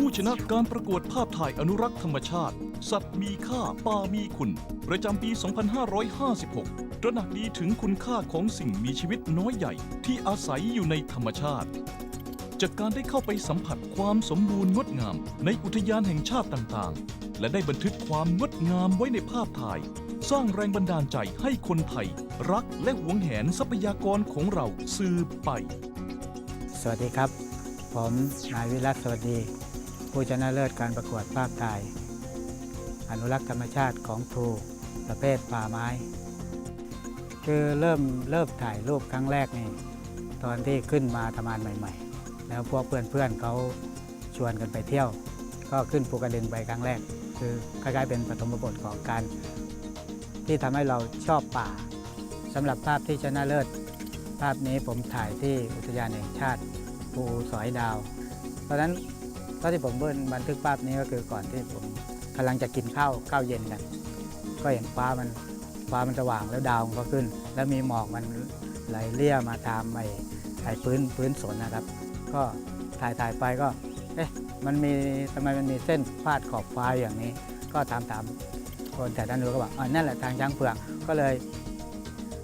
ผู้ชนะการประกวดภาพถ่ายอนุรักษ์ธรรมชาติ สัตว์มีค่าป่ามีคุณ ประจำปี 2556 ตระหนักดีถึงคุณค่าของสิ่งมีชีวิตน้อยใหญ่ที่อาศัยอยู่ในธรรมชาติ จากการได้เข้าไปสัมผัสความสมบูรณ์งดงาม ในอุทยานแห่งชาติต่างๆ และได้บันทึกความงดงามไว้ในภาพถ่าย สร้างแรงบันดาลใจให้คนไทย รักและหวงแหนทรัพยากรของเราสืบไป สวัสดีครับ ผมนายวิรัตสวัสดี ผู้ชนะเลิศการประกวดภาพถ่าย อนุรักษ์ธรรมชาติของทูประเภทป่าไม้ คือเริ่มเริ่มถ่ายรูปครั้งแรกนี่ตอนที่ขึ้นมาทำงานใหม่ ๆ แล้วพวกเพื่อนๆเขาชวนกันไปเที่ยว ก็ขึ้นภูกระดึงไปครั้งแรก คือคล้ายๆเป็นปฐมบทของการ ที่ทำให้เราชอบป่าสำหรับภาพที่ชนะเลิศ ภาพนี้ผมถ่ายที่อุทยานแห่งชาติภูสอยดาวตอนนั้น ตอนที่ผมเบิ้ลบันทึกภาพนี้ก็คือก่อนที่ผมกำลังจะกินข้าวข้าวเย็นกันก็เห็นฟ้ามันฟ้ามันสว่างแล้วดาวมันก็ขึ้น แล้วมีหมอกมันไหลเลี่ยมาตามไอ้ไอ้พื้นพื้นสนนะครับ ก็ถ่ายถ่ายไปก็ เอ๊ะมันมีทำไมมันมีเส้นพาดขอบฟ้าอย่างนี้ ก็ถามถามคนแต่ด้านนู้นก็บอกอ๋อนั่นแหละทางช้างเผือกก็เลย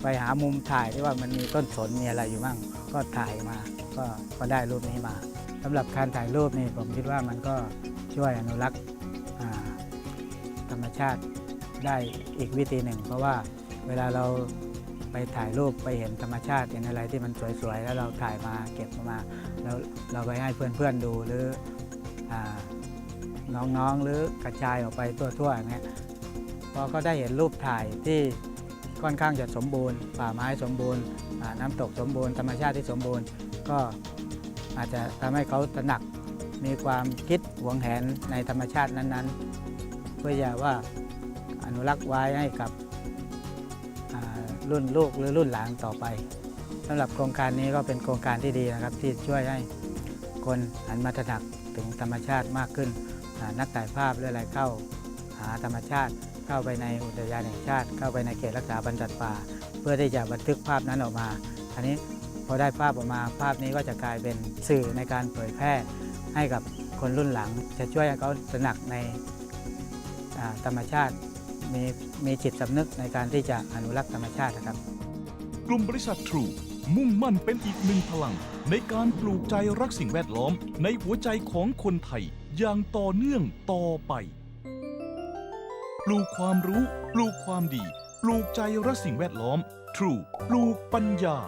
ไปหามุมถ่ายที่ว่ามันมีต้นสนมีอะไรอยู่มั่งก็ถ่ายมา ก็ก็ได้รูปนี้มา สำหรับการถ่ายรูปนี่ผมคิดว่ามันก็ช่วยอนุรักษ์ธรรมชาติได้อีกวิธีหนึ่ง เพราะว่าเวลาเราไปถ่ายรูปไปเห็นธรรมชาติเห็นอะไรที่มันสวยๆ แล้วเราถ่ายมาเก็บมาแล้วเราไปให้เพื่อนๆดูหรืออน้องๆหรือกระจายออกไปทั่วๆอย่างเงี้ยพอก็ได้เห็นรูปถ่ายที่ค่อนข้างจะสมบูรณ์ ป่าไม้สมบูรณ์ น้ำตกสมบูรณ์ธรรมชาติที่สมบูรณ์ก็ อาจจะทำให้เขาตระหนักมีความคิดหวงแหนในธรรมชาตินั้นๆ เพื่อจะว่าอนุรักษ์ไว้ให้กับรุ่นลูกหรือรุ่นหลานต่อไปสำหรับโครงการนี้ก็เป็นโครงการที่ดีนะครับที่ช่วยให้คนหันมาตระหนักถึงธรรมชาติมากขึ้น นักถ่ายภาพหรืออะไรเข้าหาธรรมชาติเข้าไปในอุทยานแห่งชาติ เข้าไปในเขตรักษาพันธุ์สัตว์ป่า เพื่อที่จะบันทึกภาพนั้นออกมา อันนี้ อได้ภาพออกมา ภาพนี้ก็จะกลายเป็นสื่อในการเผยแพร่ให้กับคนรุ่นหลัง จะช่วยให้เขาตระหนักในธรรมชาติมีมีจิตสำนึกในการที่จะอนุรักษ์ธรรมชาตินะครับ กลุ่มบริษัททรูมุ่งมั่นเป็นอีกหนึ่งพลัง ในการปลูกใจรักสิ่งแวดล้อม ในหัวใจของคนไทย อย่างต่อเนื่องต่อไป ปลูกความรู้ ปลูกความดี ปลูกใจรักสิ่งแวดล้อม True ปลูกปัญญา